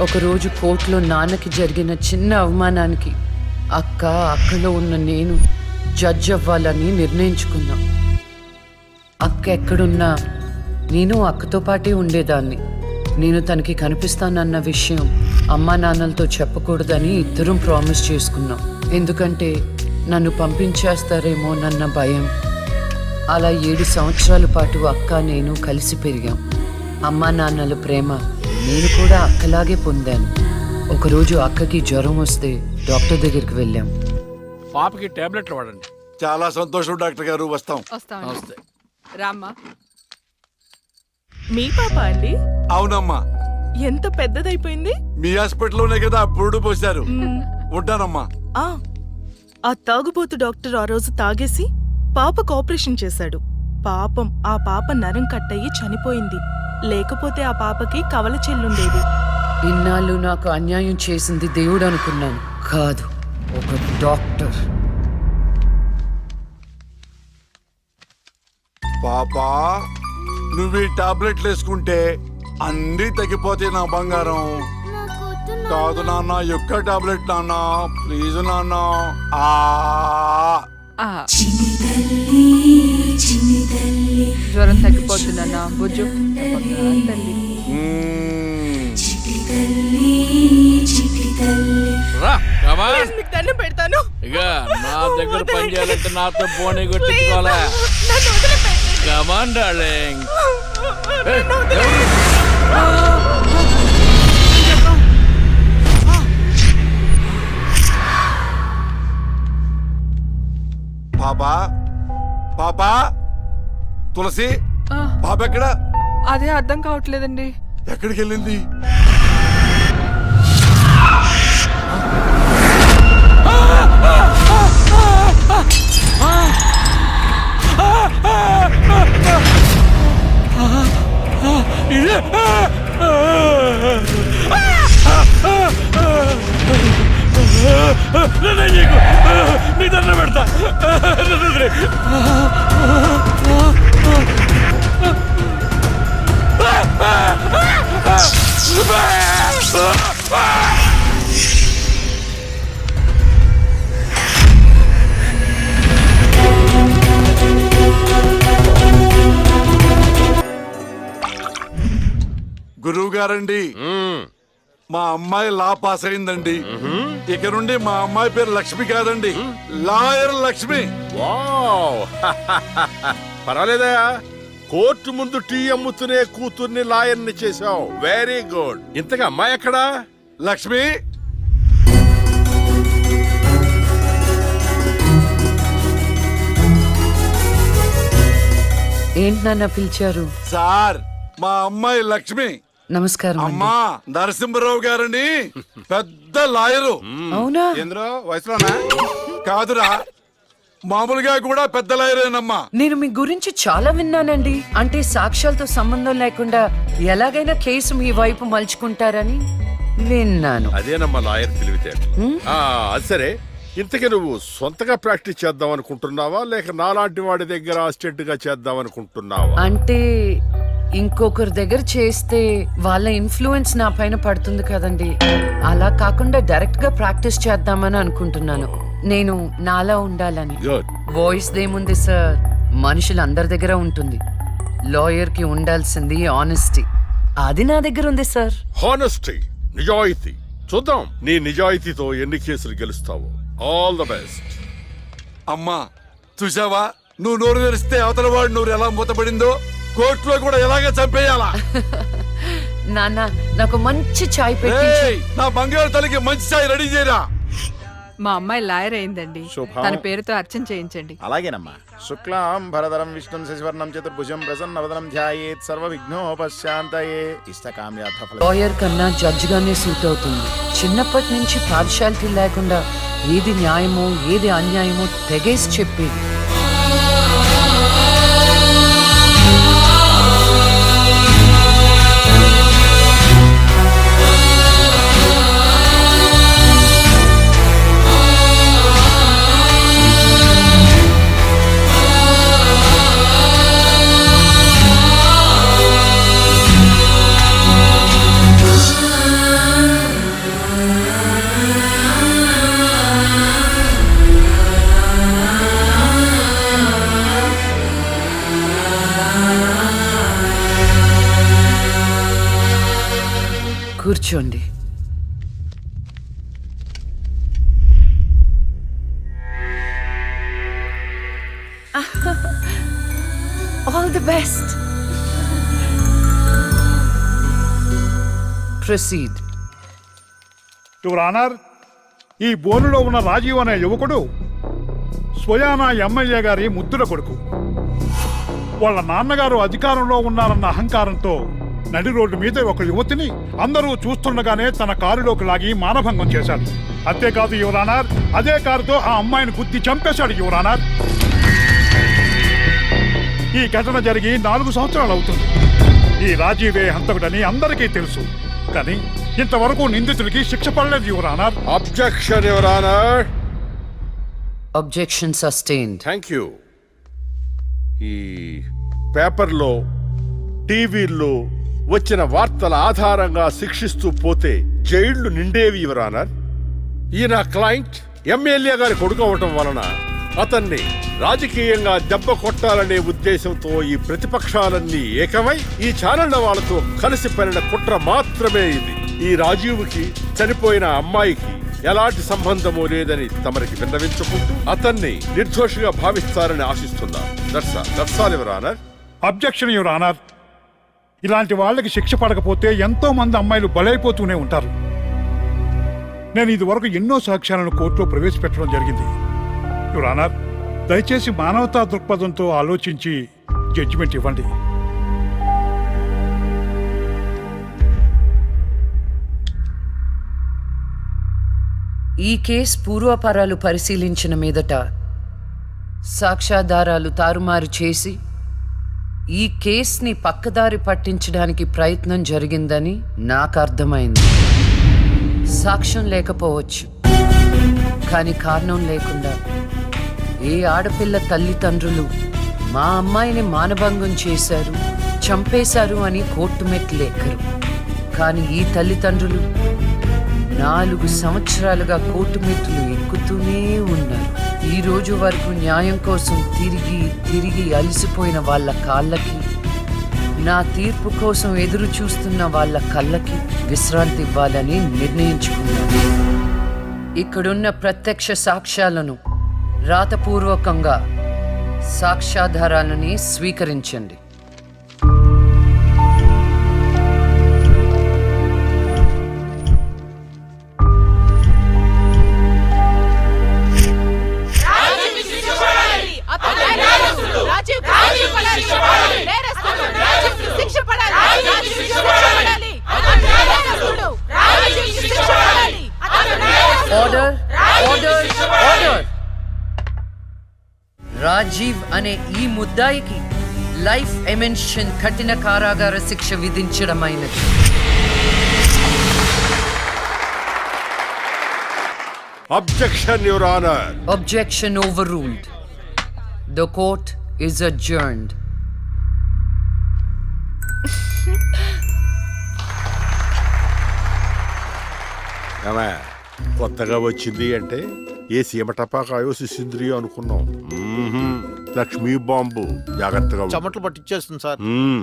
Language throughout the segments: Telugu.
ఒకరోజు కోర్టులో నాన్నకి జరిగిన చిన్న అవమానానికి అక్క అక్కలో ఉన్న నేను జడ్జ్ అవ్వాలని నిర్ణయించుకున్నా. అక్క ఎక్కడున్నా నేను అక్కతో పాటే ఉండేదాన్ని. నేను తనకి కనిపిస్తానన్న విషయం అమ్మా నాన్నలతో చెప్పకూడదని ఇద్దరం ప్రామిస్ చేసుకున్నాం. ఎందుకంటే నన్ను పంపించేస్తారేమో నన్న భయం. అలా ఏడు సంవత్సరాల పాటు అక్క నేను కలిసి పెరిగాం. అమ్మా నాన్నల ప్రేమ నేను కూడా అక్కలాగే పొందాను. ఒకరోజు అక్కకి జ్వరం వస్తే డాక్టర్ దగ్గరికి వెళ్ళాం. పాపకి టాబ్లెట్లు వాడండి. చాలా సంతోషం డాక్టర్ గారు వస్తాం. వస్తాం నమస్తే. రామ్మా. మీ పాప అండి? అవునమ్మా. ఎంత పెద్దదైపోయింది? మీ హాస్పిటల్లోనే కదా పురుడు పోశారు. ఉంటానమ్మా. ఆ ఆ తాగుబోతు డాక్టర్ ఆ రోజు తాగేసి పాపకు ఆపరేషన్ చేశాడు. పాపం ఆ పాప నరం కట్టయి చనిపోయింది. లేకపోతే ఆ పాపకి కవల చెల్లుండేది. ఇన్నాళ్ళు నాకు అన్యాయం చేసింది దేవుడు అనుకున్నాను. కాదు ఒక డాక్టర్. పాపా నువ్వు ఈ టాబ్లెట్లు వేసుకుంటే అన్నీ తగ్గిపోతాయి నా బంగారం. కాదు నాన్న యొక్క టాబ్లెట్ నాన్న ప్లీజ్ నాన్న. ఆ. బంగారు తల్లి. మ్మ్. రా కమా నేను మీకు దండం పెడతాను ఇక నా దగ్గర పని చేయాలంటే నాతో బోని కొట్టించుకోవాలా. Come on darling. పాపా పాపా తులసి పాప ఎక్కడ? అదే అర్థం కావట్లేదండి. ఎక్కడికి వెళ్ళింది? నీ దండం పెడతా. గురువు గారండి మా అమ్మాయి లా పాస్ అయిందండి ఇక నుండి మా అమ్మాయి పేరు లక్ష్మి కాదండి. లాయర్ లక్ష్మి. వావ్. పర్వాలేదా కోర్టు ముందు టీ అమ్ముతూనే కూతుర్ని లాయర్ని చేశావు. వెరీ గుడ్ ఇంతగా అమ్మాయి ఎక్కడా? లక్ష్మి. ఏంటి నాన్న పిలిచారు? సార్ మా అమ్మాయి లక్ష్మి. నమస్కారం అండి. అమ్మా నరసింహరావు గారని పెద్ద లాయరు. అవునా? ఎందులో వయసులోనా? కాదురా మామూలుగా కూడా పెద్ద లాయరేనమ్మా. నేను మీ గురించి చాలా విన్నానండి. అంటే సాక్ష్యాలతో సంబంధం లేకుండా ఎలాగైనా కేసు మీ వైపు మలుచుకుంటారని విన్నాను. అదేనమ్మా లాయర్ ఆ, అది సరే. ఇంతకీ నువ్వు సొంతగా ప్రాక్టీస్ చేద్దాం అనుకుంటున్నావా? లేక నాలాంటి వాడి దగ్గర అసిస్టెంట్గా చేద్దాం అనుకుంటున్నావా? అంటే ఇంకొకరి దగ్గర చేస్తే వాళ్ళ ఇన్ఫ్లుయెన్స్ నా పైన పడుతుంది కదండి. అలా కాకుండా డైరెక్ట్గా ప్రాక్టీస్ చేద్దామని అనుకుంటున్నాను. నేను నాలా ఉండాలని. వాయిస్ దేముంది సార్? మనుషులందరి దగ్గర ఉంటుంది. లాయర్కి ఉండాల్సింది ఆనెస్టీ అది నా దగ్గర ఉంది సార్. హానెస్టీ నిజాయితీ. చూద్దాం నీ నిజాయితీతో ఎన్ని కేసులు గెలుస్తావు. ఆల్ ద బెస్ట్ అమ్మా చూసావా నువ్వు నోరు తెరిస్తే అవతల వాడు నోరు ఎలా మూతపడిందో? కోర్టులో కూడా ఎలాగ చంపేయాలా? నాన్న నాకు మంచి చాయ్ పెట్టించి. ఏయ్, నా బంగారు తల్లికి మంచి చాయ్ రెడీ చేయరా? మా అమ్మాయి లాయర్ అయిందండి. శుభం. తన పేరుతో అర్చన చేయించండి. అలాగేనమ్మా. శుక్లాం భరధరం విష్ణుం శశివర్ణం చతుర్భుజం ప్రసన్నవదనం ధ్యాయేత్ సర్వ విఘ్నోపశాంతయే ఇష్టకామ్యార్థ ఫల లాయర్ కన్నా జడ్జ్ గానే సూట్ అవుతుంది. చిన్నప్పటి నుంచి పార్షాలిటీ లేకుండా ఏది న్యాయమో ఏది అన్యాయమో తెగేసి చెప్పేది. కూర్చోండి. All the best proceed your honour ఈ బోనులో ఉన్న రాజీవ్ అనే యువకుడు స్వయానా ఎమ్మెల్యే గారి ముద్దుల కొడుకు. వాళ్ళ నాన్నగారు అధికారంలో ఉన్నారన్న అహంకారంతో నడి రోడ్డు మీద ఒక యువతిని అందరూ చూస్తుండగానే తన కారులోకి లాగి మానభంగం చేశాడు. అంతేకాదు యువరానార్ అదే కారుతో ఆ అమ్మాయిని గుద్ది చంపేశాడు యువరానార్ ఈ ఘటన జరిగి నాలుగు సంవత్సరాలు అవుతుంది. ఈ రాజీవే హంతకుడని అందరికీ తెలుసు. కానీ ఇంతవరకు నిందితుడికి శిక్ష పడలేదు your honour objection your honour. Objection sustained thank you ఈ పేపర్లో టీవీల్లో వచ్చిన వార్తల ఆధారంగా శిక్షిస్తూ పోతే జైళ్ళు నిండేవి యువరానర్ ఈయన క్లయింట్ ఎమ్మెల్యే గారి కొడుకు అవటం వలన అతన్ని రాజకీయంగా దెబ్బ కొట్టాలనే ఉద్దేశంతో ఈ ప్రతిపక్షాలన్నీ ఏకమై ఈ ఛానళ్ళ వాళ్ళతో కలిసి పనిన కుట్ర మాత్రమే ఇది. ఈ రాజీవ్కి చనిపోయిన అమ్మాయికి ఎలాంటి సంబంధమూ లేదని తమరికి విన్నవించుకుంటూ అతన్ని నిర్దోషిగా భావిస్తారని ఆశిస్తున్నారు దర్శ దర్శాలి యువర్ అబ్జెక్షన్ యువర్ ఆనర్ ఇలాంటి వాళ్ళకి శిక్ష పడకపోతే ఎంతో మంది అమ్మాయిలు బలైపోతూనే ఉంటారు. నేను ఇదివరకు ఎన్నో సాక్ష్యాలను కోర్టులో ప్రవేశపెట్టడం జరిగింది. యువర్ దయచేసి మానవతా దృక్పథంతో ఆలోచించి జడ్జిమెంట్ ఇవ్వండి. ఈ కేసు పూర్వపరాలు పరిశీలించిన మీదట సాక్ష్యాధారాలు తారుమారు చేసి ఈ కేస్ని పక్కదారి పట్టించడానికి ప్రయత్నం జరిగిందని నాకు అర్థమైంది. సాక్ష్యం లేకపోవచ్చు. కానీ కారణం లేకుండా ఏ ఆడపిల్ల తల్లిదండ్రులు మా అమ్మాయిని మానభంగం చేశారు చంపేశారు అని కోర్టు మెట్లు కానీ ఈ తల్లిదండ్రులు నాలుగు సంవత్సరాలుగా కోర్టు మెట్లు ఎక్కుతూనే ఉన్నారు. ఈ రోజు వరకు న్యాయం కోసం తిరిగి తిరిగి అలసిపోయిన వాళ్ళ కాళ్ళకి నా తీర్పు కోసం ఎదురు చూస్తున్న వాళ్ళ కళ్ళకి విశ్రాంతి ఇవ్వాలని నిర్ణయించుకున్నాను. ఇక్కడున్న ప్రత్యక్ష సాక్ష్యాలను రాతపూర్వకంగా సాక్ష్యాధారాలని స్వీకరించండి. ఈ ముద్దాయికి లైఫ్ ఎమెన్షన్ కఠిన కారాగార శిక్ష విధించడమైనది objection your honour Objection overruled. The court is adjourned. ఏమే, కొత్తగా వచ్చింది అంటే ఏ సీమ టపాకాయో సిసింద్రియో అనుకున్నాం. లక్ష్మీ బాంబు. జాగ్రత్తగా ఉండు. చెమటలు పట్టించేస్తుంది సార్. మ్మ్.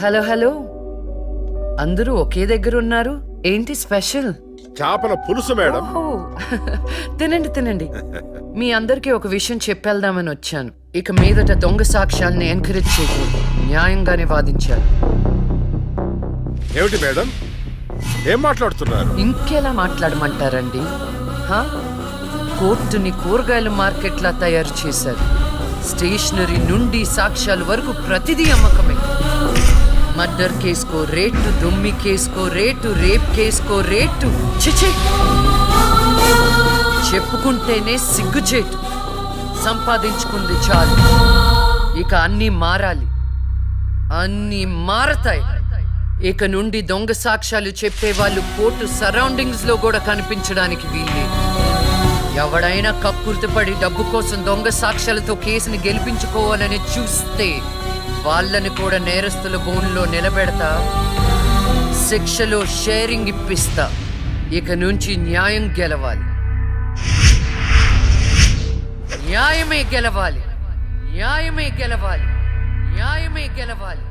Hello hello. అందరూ ఒకే దగ్గర ఉన్నారు? ఏంటి స్పెషల్? చేపల పులుసు మేడం. తినండి తినండి. మీ అందరికీ ఒక విషయం చెప్పేద్దామని వచ్చాను. ఇక మీదట దొంగ సాక్ష్యాల్ని ఎంకరేజ్ చేయకూడదు న్యాయంగానే వాదించాలి ఏమిటి మేడం? ఏం మాట్లాడుతున్నారు? ఇంకెలా మాట్లాడమంటారండి? కోర్టుని కూరగాయల మార్కెట్లా తయారు చేశారు. స్టేషనరీ నుండి సాక్ష్యాల వరకు ప్రతిదీ అమ్మకమే. మర్డర్ కేసుకో రేటు దొమ్మి కేసుకో రేటు రేప్ కేసుకో రేటు. చిచి చెప్పుకుంటేనే సిగ్గుచేటు. సంపాదించుకుంది చాలు. ఇక అన్నీ మారాలి. అన్నీ మారతాయి. ఇక నుండి దొంగ సాక్ష్యాలు చెప్పే వాళ్ళు కోర్టు సరౌండింగ్స్లో కూడా కనిపించడానికి వీల్లేదు. ఎవడైనా కక్కుర్తిపడి డబ్బు కోసం దొంగ సాక్ష్యాలతో కేసుని గెలిపించుకోవాలని చూస్తే వాళ్ళని కూడా నేరస్తుల బోన్లో నిలబెడతా శిక్షలో షేరింగ్ ఇప్పిస్తా ఇక నుంచి న్యాయం గెలవాలి. న్యాయమే గెలవాలి. న్యాయమే గెలవాలి. న్యాయమే గెలవాలి.